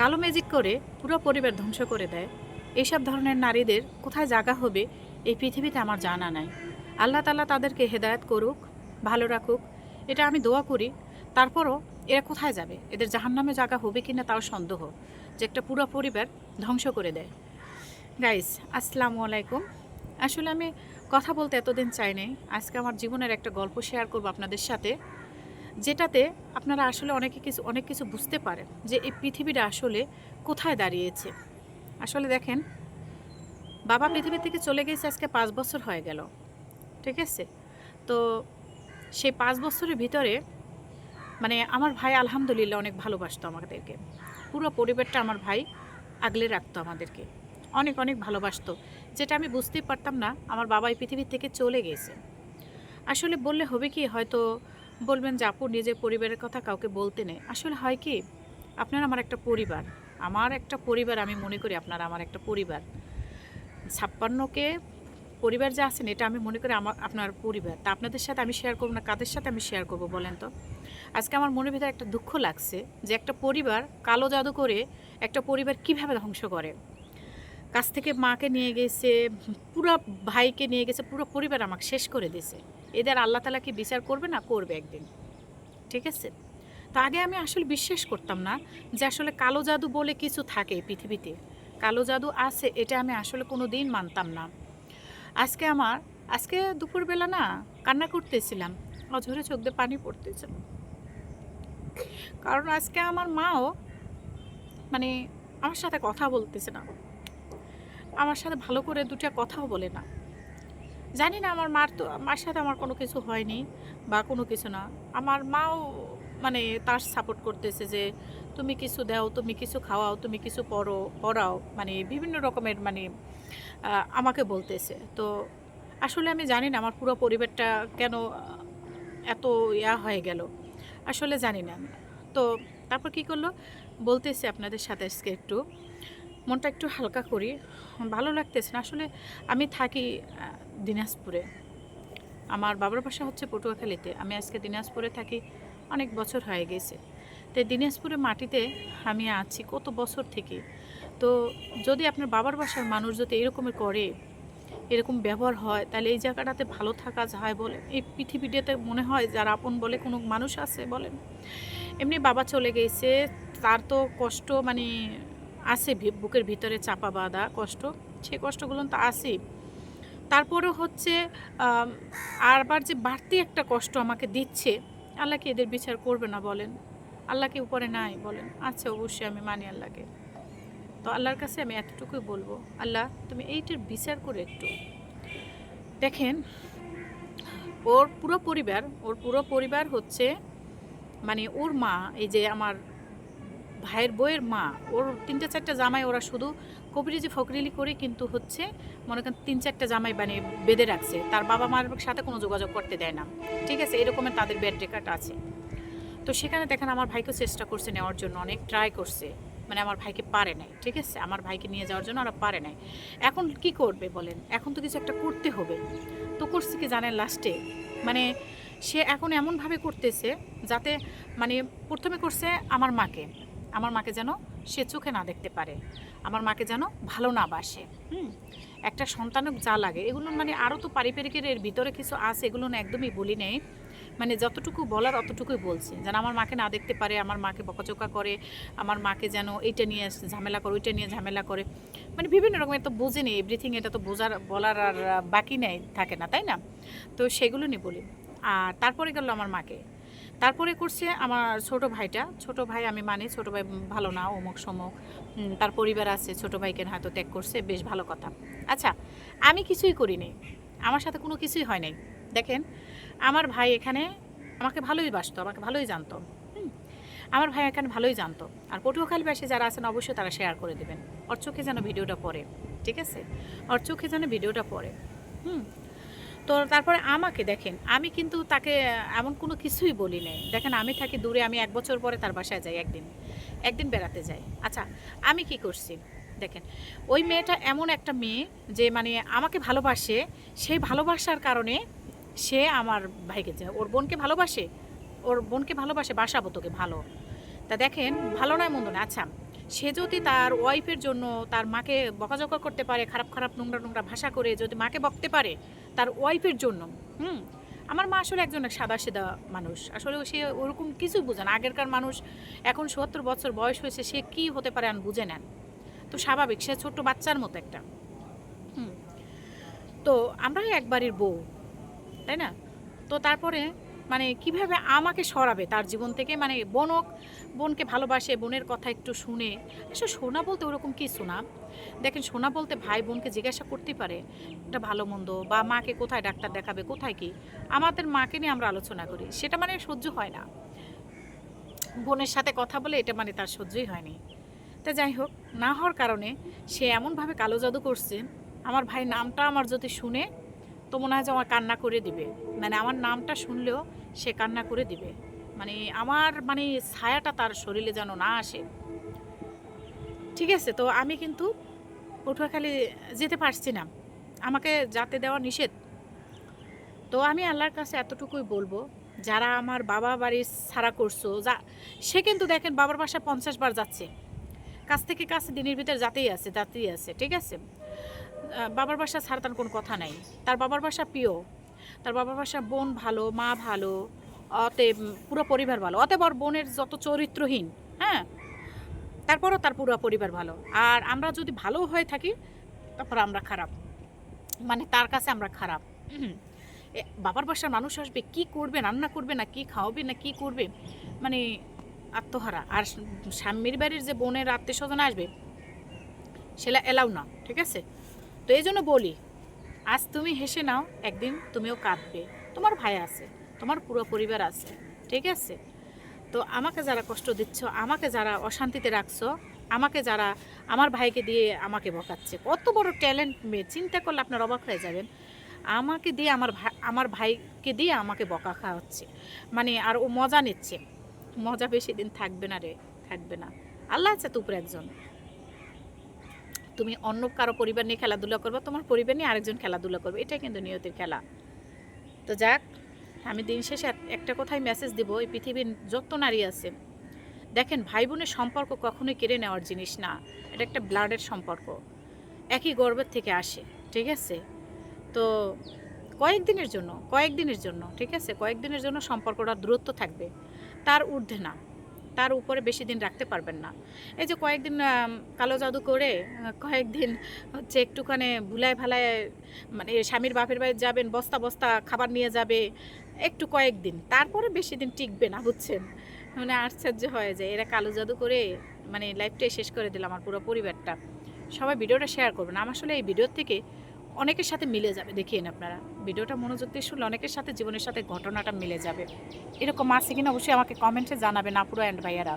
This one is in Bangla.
কালো ম্যাজিক করে পুরো পরিবার ধ্বংস করে দেয়। এইসব ধরনের নারীদের কোথায় জায়গা হবে এই পৃথিবীতে আমার জানা নাই। আল্লাহ তালা তাদেরকে হেদায়ত করুক, ভালো রাখুক, এটা আমি দোয়া করি। তারপরও এরা কোথায় যাবে? এদের জাহান্নামে জায়গা হবে কিনা তাও সন্দেহ। যে একটা পুরো পরিবার ধ্বংস করে দেয়। গাইস আসসালামু আলাইকুম। আসলে আমি কথা বলতে এতদিন চাই নাই। আজকে আমার জীবনের একটা গল্প শেয়ার করব আপনাদের সাথে। যেটাতে আপনারা আসলে অনেকে কিছু, অনেক কিছু বুঝতে পারেন যে এই পৃথিবীটা আসলে কোথায় দাঁড়িয়েছে। আসলে দেখেন, বাবা পৃথিবী থেকে চলে গেছে আজকে পাঁচ বছর হয়ে গেল, ঠিক আছে? তো সেই পাঁচ বছরের ভিতরে মানে আমার ভাই আলহামদুলিল্লাহ অনেক ভালোবাসতো আমাদেরকে। পুরো পরিবারটা আমার ভাই আগলে রাখতো আমাদেরকে। অনেক অনেক ভালোবাসতো। যেটা আমি বুঝতেই পারতাম না, আমার বাবা এই পৃথিবী থেকে চলে গেছে। আসলে বললে হবে কি, হয়তো বলবেন যে, আপু, নিজের পরিবারের কথা কাউকে বলতে নেই। আসলে হয় কি, আপনার আমার একটা পরিবার। আমার একটা পরিবার, আমি মনে করি আপনার আমার একটা পরিবার। ছাপ্পান্নকে পরিবার যা আছেন এটা আমি মনে করি আমার আপনার পরিবার। তা আপনাদের সাথে আমি শেয়ার করব না, কাদের সাথে আমি শেয়ার করব বলেন তো? আজকে আমার মনের ভিতরে একটা দুঃখ লাগছে যে, একটা পরিবার কালো জাদু করে একটা পরিবার কীভাবে ধ্বংস করে? কাছ থেকে মাকে নিয়ে গেছে, পুরো ভাইকে নিয়ে গেছে, পুরো পরিবার আমাকে শেষ করে দিয়েছে। এদের আল্লাহ তালা কি বিচার করবে না করবে একদিন? ঠিক আছে? তো আগে আমি আসলে বিশ্বাস করতাম না যে আসলে কালো জাদু বলে কিছু থাকে পৃথিবীতে। কালো জাদু আছে, এটা আমি আসলে কোনো দিন মানতাম না। আজকে আমার, আজকে দুপুরবেলা না কান্না করতেছিলাম, অঝরে চোখ দিয়ে পানি পড়তেছিল কারণ আজকে আমার মাও মানে আমার সাথে কথা বলতেছে না। আমার সাথে ভালো করে দুটা কথাও বলে না। জানি না আমার মার তো, মার সাথে আমার কোনো কিছু হয়নি বা কোনো কিছু না। আমার মাও মানে তার সাপোর্ট করতেছে যে, তুমি কিছু দাও, তুমি কিছু খাওয়াও, তুমি কিছু পড়ো, পড়াও। মানে বিভিন্ন রকমের মানে আমাকে বলতেছে। তো আসলে আমি জানি না আমার পুরো পরিবারটা কেন এত ইয়া হয়ে গেল। আসলে জানি না। তো তারপর কি করল? বলতেছে আপনাদের সাথে আজকে একটু। মনটা একটু হালকা করি। ভালো লাগতেছে না। আসলে আমি থাকি দিনাজপুরে। আমার বাবার বাসা হচ্ছে পটুয়াখালীতে। আমি আজকে দিনাজপুরে থাকি, অনেক বছর হয়ে গেছে। তাই দিনাজপুরে মাটিতে আমি আছি কত বছর থেকে। তো যদি আপনার বাবার বাসার মানুষ যদি এরকমের করে, এরকম ব্যবহার হয়, তাহলে এই জায়গাটাতে ভালো থাকা যায় বলে। এই পৃথিবীটাতে মনে হয় যারা আপন বলে কোনো মানুষ আছে বলেন। এমনি বাবা চলে গেছে, তার তো কষ্ট মানে আছে বুকের ভিতরে চাপা বাঁধা কষ্ট সে কষ্টগুলো তো আছেই তারপরে হচ্ছে আম, আবার যে বাড়তি একটা কষ্ট আমাকে দিচ্ছে আল্লাহ কি এদের বিচার করবে না বলেন। আল্লাহকে উপরে নাই বলেন। আচ্ছা অবশ্যই আমি মানি আল্লাহকে। তো আল্লাহর কাছে আমি এতটুকুই বলব আল্লাহ তুমি এইটার বিচার করে একটু। দেখেন ওর পুরো পরিবার ওর পুরো পরিবার হচ্ছে মানে ওর মা এই যে আমার ভাইয়ের বইয়ের মা, ওর তিনটা চারটা জামাই ওরা শুধু কবিরিজি ফকরিলি করে কিন্তু হচ্ছে মনে করেন তিন চারটা জামাই মানে বেঁধে রাখছে। তার বাবা মার সাথে কোনো যোগাযোগ করতে দেয় না। ঠিক আছে, এরকমের তাদের ব্যাড রেকার্ড আছে। তো সেখানে দেখেন আমার ভাইকে চেষ্টা করছে নেওয়ার জন্য, অনেক ট্রাই করছে। মানে আমার ভাইকে পারে নাই, ঠিক আছে? আমার ভাইকে নিয়ে যাওয়ার জন্য ওরা পারে নাই। এখন কি করবে বলেন? এখন তো কিছু একটা করতে হবে। তো করছে কি জানেন লাস্টে মানে সে এখন এমনভাবে করতেছে যাতে মানে প্রথমে করছে আমার মাকে। আমার মাকে যেন সে চোখে না দেখতে পারে। আমার মাকে যেন ভালো না বাসে। হুম? একটা সন্তানক যা লাগে, এগুলো মানে আরও তো পারিবারিকের এর ভিতরে কিছু আছে, এগুলো না একদমই বলি নেই। মানে যতটুকু বলার অতটুকুই বলছে। যেন আমার মাকে না দেখতে পারে, আমার মাকে বকাচোকা করে, আমার মাকে যেন এইটা নিয়ে ঝামেলা করে, ওইটা নিয়ে ঝামেলা করে। মানে বিভিন্ন রকমের তো বোঝেনি এভরিথিং এটা তো বোঝার, বলার আর বাকি নেই, থাকে না, তাই না? তো সেগুলো নিয়ে বলি। আর তারপরে গেল আমার মাকে। তারপরে করছে আমার ছোট ভাইটা। ছোট ভাই আমি মানি, ছোট ভাই ভালো না, অমুক সমুক। তার পরিবার আছে, ছোট ভাইকে হয়তো ত্যাগ করছে, বেশ ভালো কথা। আচ্ছা আমি কিছুই করিনি। আমার সাথে কোনো কিছুই হয় নাই। দেখেন, আমার ভাই এখানে আমাকে ভালোই বাসতো, আমাকে ভালোই জানতো। আমার ভাই এখানে ভালোই জানতো। আর পটুয়াখালীবাসী যারা আছেন, অবশ্যই তারা শেয়ার করে দেবেন। ওর চোখে যেন ভিডিওটা পড়ে, ঠিক আছে? ওর চোখে যেন ভিডিওটা পড়ে। হুম তো তারপরে আমাকে দেখেন, আমি কিন্তু তাকে এমন কোনো কিছুই বলি নাই। দেখেন, আমি থাকি দূরে, আমি এক বছর পরে তার বাসায় যাই একদিন একদিন বেড়াতে যাই। আচ্ছা আমি কি করছি? দেখেন, ওই মেয়েটা এমন একটা মেয়ে যে মানে আমাকে ভালোবাসে, সেই ভালোবাসার কারণে সে আমার ভাইকে যে- ওর বোনকে ভালোবাসে, ওর বোনকে ভালোবাসে, বাসাবো তোকে, ভালো। তা দেখেন, ভালো নয়, মন্দ না আচ্ছা সে যদি তার ওয়াইফের জন্য, তার মাকে বকাঝকা করতে পারে, খারাপ খারাপ, নোংরা নোংরা ভাষা করে, যদি মাকে বকতে পারে তার ওয়াইফের জন্য। হুম? আমার মা আসলে একজন সাদা সেদা মানুষ। আসলে সে ওরকম কিছু বোঝে না। আগেরকার মানুষ এখন সত্তর বছর বয়স হয়েছে, সে কি হতে পারে আমি বুঝে নেন। তো স্বাভাবিক, সে ছোট্ট বাচ্চার মতো একটা। হুম? তো আমরা একবারের বউ, তাই না? তো তারপরে মানে কীভাবে আমাকে সরাবে? তার জীবন থেকে মানে বোনক বোনকে ভালোবাসে, বোনের কথা একটু শুনে। আসলে শোনা বলতে ওরকম কিছু না দেখেন শোনা বলতে ভাই বোনকে জিজ্ঞাসা করতে পারে, এটা ভালো মন্দ? বা, মাকে কোথায় ডাক্তার দেখাবে? কোথায় কি? আমাদের মাকে নিয়ে আমরা আলোচনা করি। সেটা মানে সহ্য হয় না। বোনের সাথে কথা বলে এটা মানে তার সহ্যই হয়নি। তা যাই হোক, না হওয়ার কারণে সে এমনভাবে কালো জাদু করছে, আমার ভাই নামটা আমার যদি শুনে, তো মনে হয় যে আমার কান্না করে দিবে। মানে আমার নামটা শুনলেও সে কান্না করে দিবে। মানে আমার মানে ছায়াটা তার শরীরে যেন না আসে। ঠিক আছে, তো আমি কিন্তু পটুয়াখালী যেতে পারছি না। আমাকে যাতে দেওয়া নিষেধ। তো আমি আল্লাহর কাছে এতটুকুই বলব, যারা আমার বাবা বাড়ি ছাড়া করছ, যা, সে কিন্তু দেখেন বাবার বাসা পঞ্চাশ বার যাচ্ছে। কাছ থেকে কাছে দিনের ভিতরে যাতেই আছে যাতেই আছে, ঠিক আছে? বাবার বাসা ছাড়া তার কোনো কথা নাই। তার বাবার বাসা প্রিয়। তার বাবার বাসা বোন ভালো, মা ভালো, অতএব পুরো পরিবার ভালো। অতএব ওর বোনের যত চরিত্রহীন হ্যাঁ তারপরও তার পুরো পরিবার ভালো। আর আমরা যদি ভালো হয়ে থাকি তারপর আমরা খারাপ। মানে তার কাছে আমরা খারাপ। বাবার বাসার মানুষ আসবে, কি করবে, রান্না করবে না, কি খাওয়াবে না, কি করবে? মানে আত্মহারা। আর স্বামীর বাড়ির যে বোনের আত্মীয় স্বজন আসবে সেটা এলাও না, ঠিক আছে? তো এই জন্য বলি আজ তুমি হেসে নাও, একদিন তুমিও কাঁদবে। তোমার ভাই আছে, তোমার পুরো পরিবার আছে, ঠিক আছে? তো আমাকে যারা কষ্ট দিচ্ছ, আমাকে যারা অশান্তিতে রাখছো, আমাকে যারা আমার ভাইকে দিয়ে আমাকে বকাচ্ছে, কত বড় ট্যালেন্ট মেয়ে, চিন্তা করলে আপনার অবাক হয়ে যাবেন। আমাকে দিয়ে আমার ভাই আমার ভাইকে দিয়ে আমাকে বকা খাওয়া হচ্ছে মানে আর ও মজা নিচ্ছে। মজা বেশি দিন থাকবে না রে, থাকবে না। আল্লাহ আছে তো উপরে একজন। তুমি অন্য কারও পরিবার নিয়ে খেলাধুলা করবে, তোমার পরিবার নিয়ে আরেকজন খেলাধুলা করবে। এটাই কিন্তু নিয়তির খেলা। তো যাক, আমি দিন শেষে একটা কথাই মেসেজ দিব, এই পৃথিবীর যত নারী আছে। দেখেন ভাই বোনের সম্পর্ক কখনোই কেড়ে নেওয়ার জিনিস না। এটা একটা ব্লাডের সম্পর্ক। একই গর্বের থেকে আসে, ঠিক আছে? তো কয়েকদিনের জন্য কয়েকদিনের জন্য, ঠিক আছে? কয়েকদিনের জন্য সম্পর্কটা দূরত্ব থাকবে। তার ঊর্ধ্বে না। তার উপরে বেশি দিন রাখতে পারবেন না। এই যে কয়েকদিন কালো জাদু করে কয়েকদিন হচ্ছে একটুখানি ভুলায় ভালায় মানে স্বামীর বাপের বাড়ি যাবেন, বস্তা বস্তা খাবার নিয়ে যাবে, একটু কয়েকদিন। তারপরে বেশি দিন টিকবে না, বুঝছেন? মানে আশ্চর্য হয়ে যায়। এরা কালো জাদু করে মানে লাইফটাই শেষ করে দিল আমার পুরো পরিবারটা। সবাই ভিডিওটা শেয়ার করবেন। আমার আসলে এই ভিডিও থেকে অনেকের সাথে মিলে যাবে দেখিয়েন আপনারা। ভিডিওটা মনোযোগ দিয়ে শুনলে অনেকের সাথে জীবনের সাথে ঘটনাটা মিলে যাবে। এরকম আছে কিনা অবশ্যই আমাকে কমেন্টে জানাবেন আপুরো অ্যান্ড ভাইয়ারা।